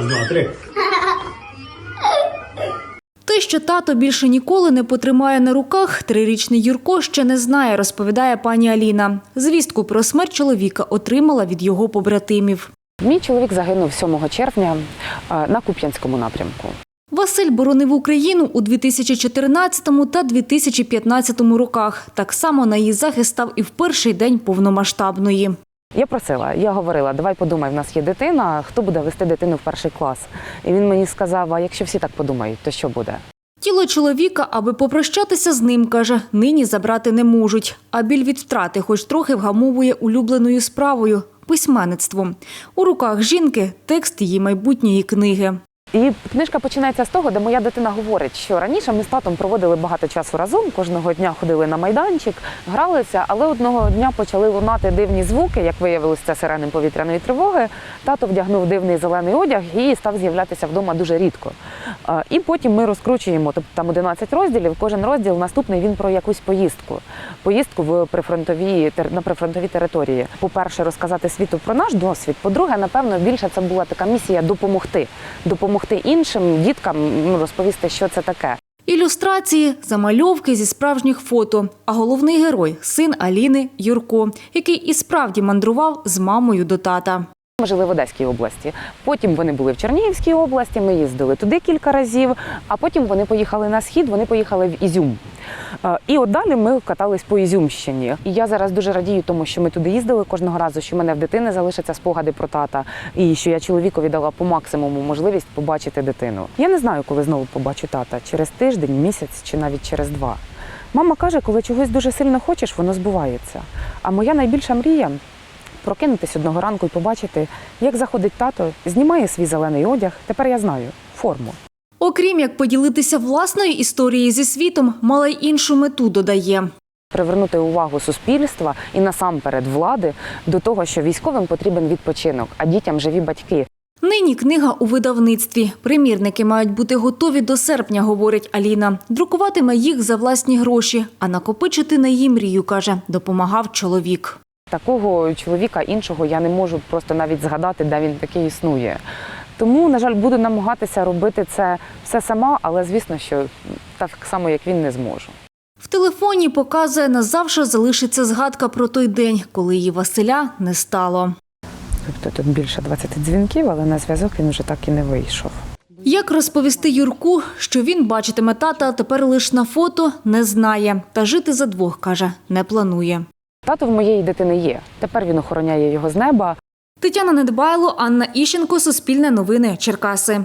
Раз, два, три. Те, що тато більше ніколи не потримає на руках, трирічний Юрко ще не знає, розповідає пані Аліна. Звістку про смерть чоловіка отримала від його побратимів. Мій чоловік загинув 7 червня е, на Куп'янському напрямку. Василь боронив Україну у 2014 та 2015 роках. Так само на її захист став і в перший день повномасштабної. Я просила, я говорила, давай подумай, в нас є дитина, хто буде вести дитину в перший клас. І він мені сказав: а якщо всі так подумають, то що буде? Тіло чоловіка, аби попрощатися з ним, каже, нині забрати не можуть. А біль від втрати хоч трохи вгамовує улюбленою справою письменництвом. У руках жінки текст її майбутньої книги. І книжка починається з того, де моя дитина говорить, що раніше ми з татом проводили багато часу разом, кожного дня ходили на майданчик, гралися, але одного дня почали лунати дивні звуки, як виявилося, це сирени повітряної тривоги. Тато вдягнув дивний зелений одяг і став з'являтися вдома дуже рідко. І потім ми розкручуємо, тобто там 11 розділів. Кожен розділ наступний він про якусь поїздку. Поїздку в прифронтові на прифронтові території. По-перше, розказати світу про наш досвід. По-друге, напевно, більше це була така місія допомогти. Допомогти іншим діткам ну, розповісти, що це таке. Ілюстрації, замальовки зі справжніх фото. А головний герой син Аліни Юрко, який і справді мандрував з мамою до тата. Ми жили в Одеській області. Потім вони були в Чернігівській області. Ми їздили туди кілька разів. А потім вони поїхали на схід. Вони поїхали в Ізюм. І от далі ми катались по Ізюмщині. І я зараз дуже радію, тому що ми туди їздили кожного разу, що в мене в дитини залишаться спогади про тата, і що я чоловікові дала по максимуму можливість побачити дитину. Я не знаю, коли знову побачу тата через тиждень, місяць чи навіть через два. Мама каже, коли чогось дуже сильно хочеш, воно збувається. А моя найбільша мрія прокинутись одного ранку і побачити, як заходить тато, знімає свій зелений одяг. Тепер я знаю форму. Окрім як поділитися власною історією зі світом, мала й іншу мету додає. Привернути увагу суспільства і насамперед влади до того, що військовим потрібен відпочинок, а дітям живі батьки. Нині книга у видавництві. Примірники мають бути готові до серпня, говорить Аліна. Друкуватиме їх за власні гроші, а накопичити на її мрію, каже, допомагав чоловік. Такого чоловіка іншого я не можу просто навіть згадати, де він такий існує. Тому, на жаль, буду намагатися робити це все сама, але звісно, що так само, як він, не зможу. В телефоні показує, назавжди залишиться згадка про той день, коли її Василя не стало. Тобто тут більше 20 дзвінків, але на зв'язок він вже так і не вийшов. Як розповісти Юрку, що він бачитиме тата тепер лише на фото, не знає. Та жити за двох, каже, не планує. Тато в моєї дитини є. Тепер він охороняє його з неба. Тетяна Недбайло, Анна Іщенко, Суспільне новини, Черкаси.